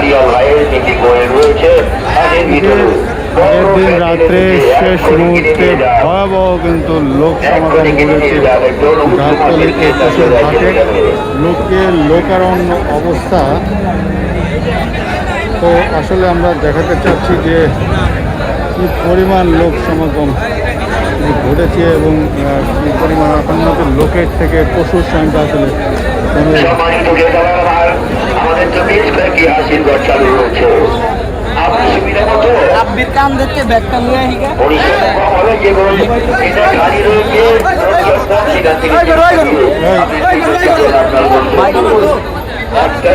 কারিয়া ভাইয়ের নীতি করে রয়েছে তাদের ভিতরে আগের দিন রাত্রে শেষ মুহূর্তে ভয়াবহ কিন্তু লোক সমাগম গাবতলী এই পশুর হাটে লোকে লোকারণ্য অবস্থা। তো আসলে আমরা দেখাতে চাচ্ছি যে কি পরিমাণ লোক সমাগম ঘটেছে এবং কি পরিমাণ আপনার লোকের থেকে পশুর সংখ্যা আসলে বেশ কয়েকটি আশীর্বাদ চালু রয়েছে আপনি সুবিধা মতো আব্বির কান দেখে ব্যাগটা নিয়ে আহিগা পরিষেবা কম যে এটা খালি রয়েছে। সেখান থেকে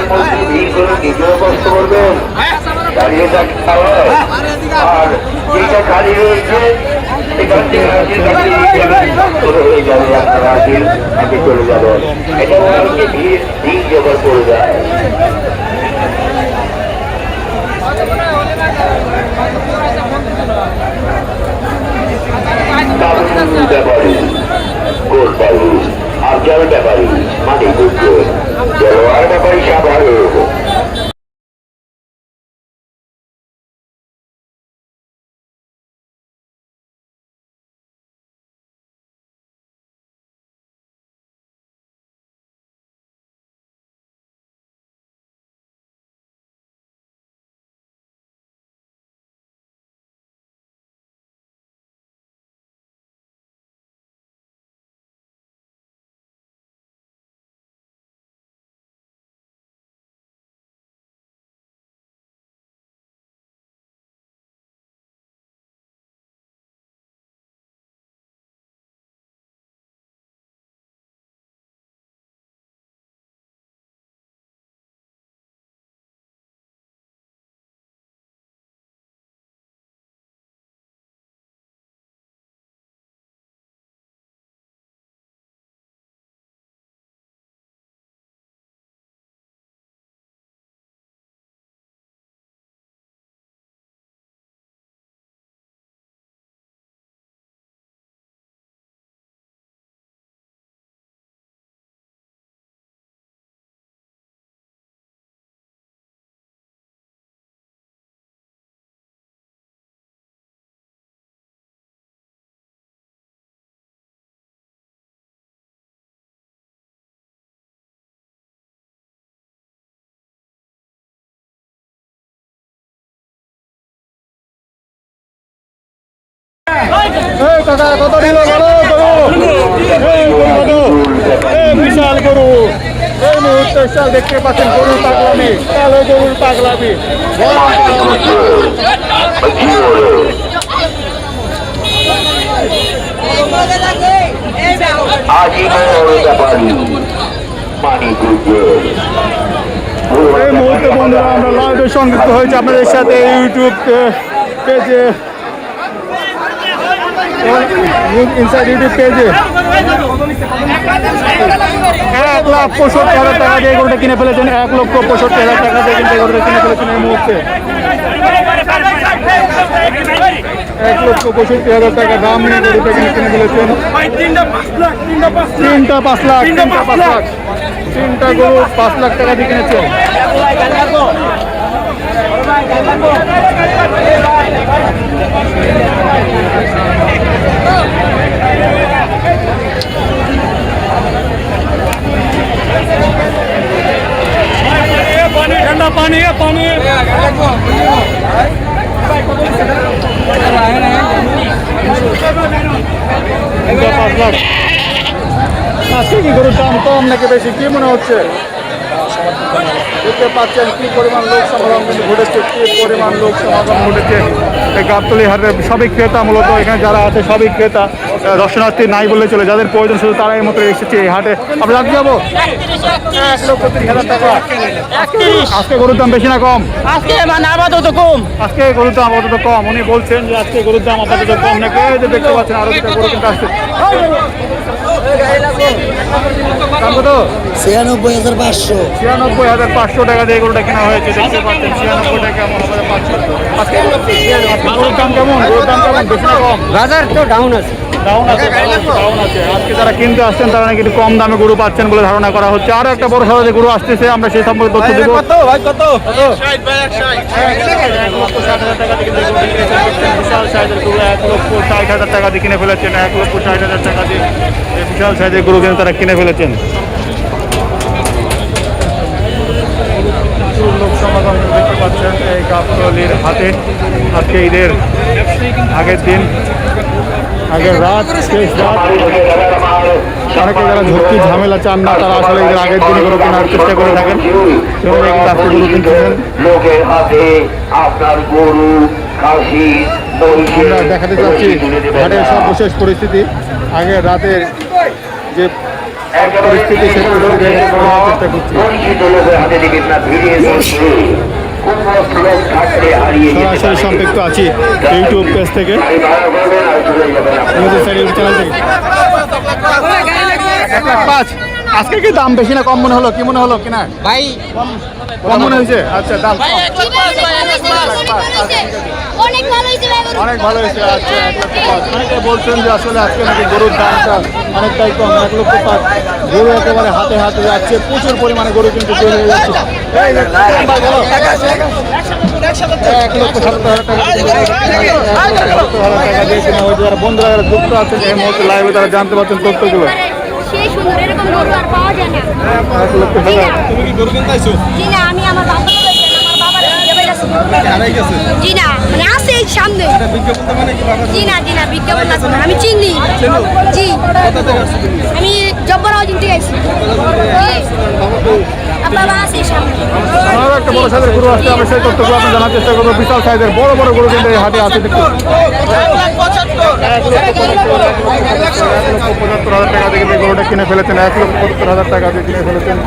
আপনার ভিড় করে নিজেও কষ্ট করবেন। দাঁড়িয়ে থাকতে আর যেটা খালি রয়েছে সেখান থেকে আসির কাছে হয়ে যাবে আপনারা আসির আগে চলে যাবেন এটা হচ্ছে ভিড় ভিড় জোগাড় করে যায়। বাবু ব্যাপারী গোল বাবু আফজাল ব্যাপারী মানে বুঝছে দেওয়ার ব্যাপারী কত নিল বলো গরু বিশাল গরু। এই মুহূর্তে বিশাল দেখতে পাচ্ছেন গরুর পাগলামি। কালো গরুর পাগলামি। এই মুহূর্তে বন্ধুরা আমরা লাইভে সংযুক্ত হয়েছে আপনাদের সাথে ইউটিউব পেজে। ইনসাইড ইউটিউব পেজে এক লাখ পঁয়ষট্টি হাজার টাকা দিয়ে গরুটা কিনে ফেলেছেন। এক লক্ষ পঁয়ষট্টি হাজার টাকা দিয়ে কিন্তু গরুটা কিনে ফেলেছেন এই মুহূর্তে। এক লক্ষ পঁয়ষট্টি হাজার টাকা দাম নিয়ে গরুটা কিনে কিনে ফেলেছেন। তিনটা পাঁচ লাখ, তিনটা পাঁচ লাখ। তিনটা গরু পাঁচ লাখ টাকা দিয়ে কিনেছেন। লাখ আজকে কি গরুর দাম কম নাকি বেশি? কি মনে হচ্ছে? দেখতে পাচ্ছেন কি পরিমাণ লোক সমাগম ঘটেছে, কি পরিমাণ লোক সমাগম ঘটেছে। গাবতলি হাটের সবই ক্রেতা মূলত এখানে যারা আছে সবই ক্রেতা দর্শনার্থী নাই বলে চলে যাদের প্রয়োজন শুধু তারাই মতো এসেছে এই হাটে। আমরা জানতে যাব? আজকে গরুর দাম বেশি না কম? আজকে মানে আপাতত কম। আজকে গরুর দাম আপাতত কম। উনি বলছেন যে আজকে গরুর দাম আপাতত কম। নাকি দেখতে পাচ্ছেন আরও দুটা গরু কিন্তু আসছে। ছিয়ানব্বই হাজার পাঁচশো। ছিয়ানব্বই হাজার পাঁচশো টাকা দিয়ে গরুটা কেনা হয়েছে দেখতে পাচ্ছেন। ছিয়ানব্বই টাকা কেমন হাজার পাঁচশো। আজকে আজকে গরুর দাম কেমন? গরুর দাম কেমন? বেশি কম? বাজার তো ডাউন আছে। ডাউন আছে ডাউন আছে আজকে যারা কিনতে আসছেন তারা নাকি একটু কম দামে গরু পাচ্ছেন বলে ধারণা করা হচ্ছে। আরও একটা বড় সাদা গরু আসতেছে আমরা সেই সম্পর্কে তথ্য দেবো। ভাই কত? ষাট হাজার টাকা দিয়ে গরু বিক্রি করছেন। বিশাল সাইজের গরু এক লক্ষ ষাট হাজার টাকা দিয়ে কিনে ফেলেছেন। এক লক্ষ ষাট হাজার টাকা দিয়ে এই বিশাল সাইজের গরু কিন্তু তারা কিনে ফেলেছেন। প্রচুর লোক সমাগম দেখতে পাচ্ছেন এই গাবতলির হাতে। আজকে ঈদের আগের দিন। আগের রাত শেষ রাত। অনেকে যারা ঝুঁকি ঝামেলা চান না তারা আসলে ঈদের আগের দিনে গরু কেনার চেষ্টা করে থাকেন। কিনতেছেন আমরা দেখাতে চাচ্ছি ঘাটের সর্বশেষ পরিস্থিতি। আগের রাতের যে পরিস্থিতি পরিস্থিতি চেষ্টা করছি। সরাসরি সম্পৃক্ত আছি ইউটিউব পেজ থেকে। স্যার ইউটিউব চ্যানেল এক লাখ পাঁচ। আজকে কি দাম বেশি না কম মনে হলো? কি মনে হলো কিনা? ভাই। কম মনে হয়েছে? আচ্ছা দাম। অনেক ভালো হয়েছে অনেক ভালো হয়েছে আচ্ছা লক্ষ পাঁচ। অনেকে বলছেন যে আসলে আজকে নাকি গরুর দামটা অনেকটাই কম এক লক্ষ পাঁচ। গরু একেবারে হাতে হাতে যাচ্ছে প্রচুর পরিমাণে গরু কিন্তু তৈরি হয়ে যাচ্ছে। এক লক্ষ হাজার টাকা দিয়ে কিনে হয়েছে যারা বন্ধুরা যারা যুক্ত আছেন এই মুহূর্তে লাইভে তারা জানতে পারছেন তথ্যগুলো। সেই সুন্দর এরকম গরু আর পাওয়া যায় না। এক লক্ষ টাকা তুমি কি গরু কিনতে আইছো? জি না আমি আমার জি না মানে আছে এই সামনে। মানে জি না জি না বিজ্ঞাপন লাগবে না। আমি চিনি। জি। আমি জব্বর হাউজিং থেকে একটা বড় সাইজের গরু আসছে আমরা সেই তথ্যগুলো আপনার জানার চেষ্টা করব। বিশাল সাইজের বড় বড় গরু কিন্তু এই হাটে আছে। দেখুন এক লক্ষ পঁচাত্তর। এক লক্ষ পঁচাত্তর হাজার টাকা গরুটা কিনে ফেলেছেন এক লক্ষ পঁচাত্তর হাজার টাকা দিয়ে কিনে ফেলেছেন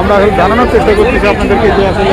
আমরা জানানোর চেষ্টা করতেছি আপনাদেরকে। যে আসলে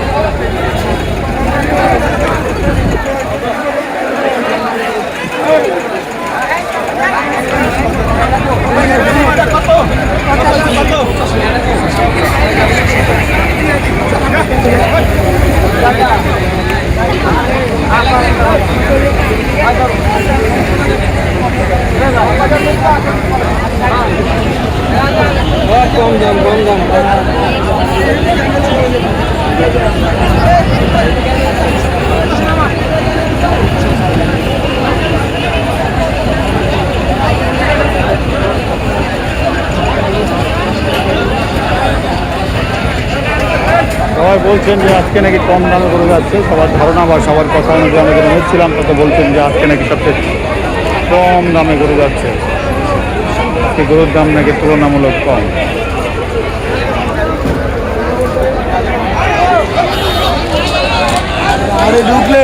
বলছেন যে আজকে নাকি কম দামে গরু যাচ্ছে। সবার ধারণা বা সবার কথা অনুযায়ী আমরা যেটা নিচ্ছিলাম তত বলছেন যে আজকে নাকি সবচেয়ে কম দামে গরু যাচ্ছে। আজকে গরুর দাম নাকি তুলনামূলক কম। আরে ঢুকলে।